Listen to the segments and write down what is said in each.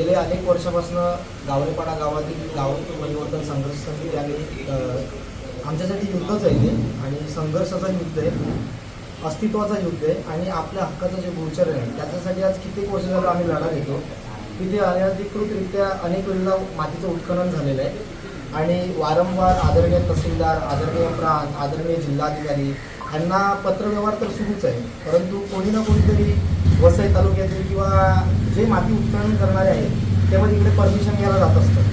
गेले अनेक वर्षापासून गावरेपाडा गावातील गाव परिवर्तन संघर्ष समिती आणि आमच्यासाठी युद्धच आहे ते आणि संघर्षाचा युद्ध आहे अस्तित्वाचा युद्ध आहे आणि आपल्या हक्काचं जे गोचर आहे त्याच्यासाठी आज कित्येक वर्ष झालं आम्ही लढा देतो तिथे अनधिकृतरित्या अनेक वेळेला मातीचं उत्खनन झालेलं आहे. आणि वारंवार आदरणीय तहसीलदार आदरणीय प्रांत आदरणीय जिल्हाधिकारी यांना पत्रव्यवहार तर सुरूच आहे. परंतु कोणी ना कोणीतरी वसई तालुक्यातील किंवा जे माती उत्खनन करणारे आहेत तेव्हा तिकडे परमिशन घ्यायला जात असतं.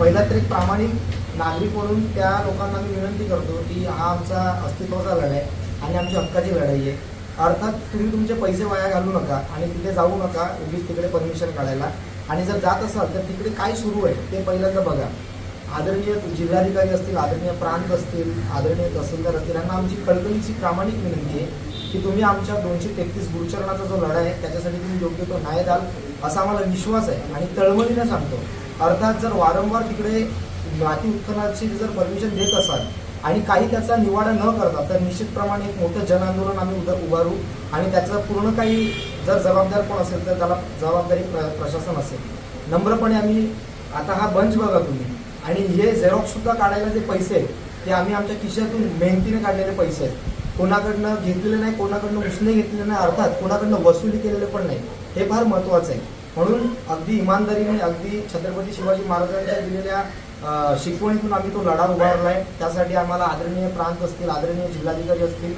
पहिला तर एक प्रामाणिक नागरिक म्हणून त्या लोकांना मी विनंती करतो की हा आमचा अस्तित्वाचा लढाई आहे आणि आमची हक्काची लढाई आहे. अर्थात तुम्ही तुमचे पैसे वाया घालू नका आणि तिथे जाऊ नका उगीच तिकडे परमिशन काढायला. आणि जर जात असाल तर तिकडे काय सुरू आहे ते पहिल्यांदा बघा. आदरणीय जिल्हाधिकारी असतील आदरणीय प्रांत असतील आदरणीय तहसीलदार असतील यांना आमची कळकळीची प्रामाणिक विनंती आहे की तुम्ही आमच्या दोनशे तेहतीस गुरुचरणाचा जो लढा आहे त्याच्यासाठी तुम्ही योग्य तो न्याय द्याल असा आम्हाला विश्वास आहे. आणि तळमळीनं सांगतो अर्थात जर वारंवार तिकडे माती उत्खननाची जर परमिशन देत असाल आणि काही त्याचा निवाडा न करता तर निश्चितप्रमाणे एक मोठं जन आंदोलन आम्ही उद्या उभारू आणि त्याचं पूर्ण काही जर जबाबदार कोण असेल तर त्याला जबाबदारी प्र प्रशासन असेल. नम्रपणे आम्ही आता हा बंच बघा तुम्ही. आणि हे झेरॉक्स सुद्धा काढायला जे पैसे आहेत ते आम्ही आमच्या खिशातून मेहनतीने काढलेले पैसे आहेत. कोणाकडनं घेतलेले नाही कोणाकडनं उसने घेतलेले नाही अर्थात कोणाकडनं वसुली केलेले पण नाही हे फार महत्त्वाचं आहे. म्हणून अगदी इमानदारीने अगदी छत्रपती शिवाजी महाराजांच्या दिलेल्या शिकवणीतून आम्ही तो लढा उभारला आहे त्यासाठी आम्हाला आदरणीय प्रांत असतील आदरणीय जिल्हाधिकारी असतील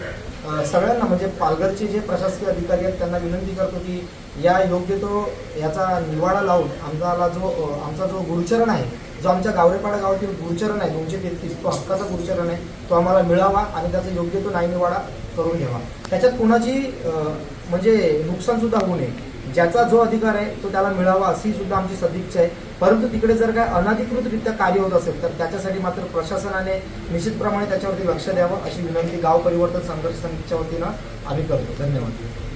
सगळ्यांना म्हणजे पालघरचे जे प्रशासकीय अधिकारी आहेत त्यांना विनंती करतो की या योग्य तो याचा निवाडा लावून आमचा जो आमचा जो गुरुचरण आहे जो आमच्या गावरेपाडा गावातील गुरुचरण आहे दोनशे तेहतीस तो हक्काचा गुरुचरण आहे तो आम्हाला मिळावा आणि त्याचा योग्य तो न्यायनिवाडा करून घ्यावा. त्याच्यात कोणाची म्हणजे नुकसानसुद्धा होऊ नये. ज्याचा जो अधिकार आहे तो त्याला मिळावा अशी सुद्धा आमची सदिच्छा आहे. परंतु तिकडे जर काय अनधिकृतरित्या कार्य होत असेल तर त्याच्यासाठी मात्र प्रशासनाने निश्चितप्रमाणे त्याच्यावरती लक्ष द्यावं अशी विनंती गाव परिवर्तन संघर्ष समितीच्या वतीनं आम्ही करतो. धन्यवाद.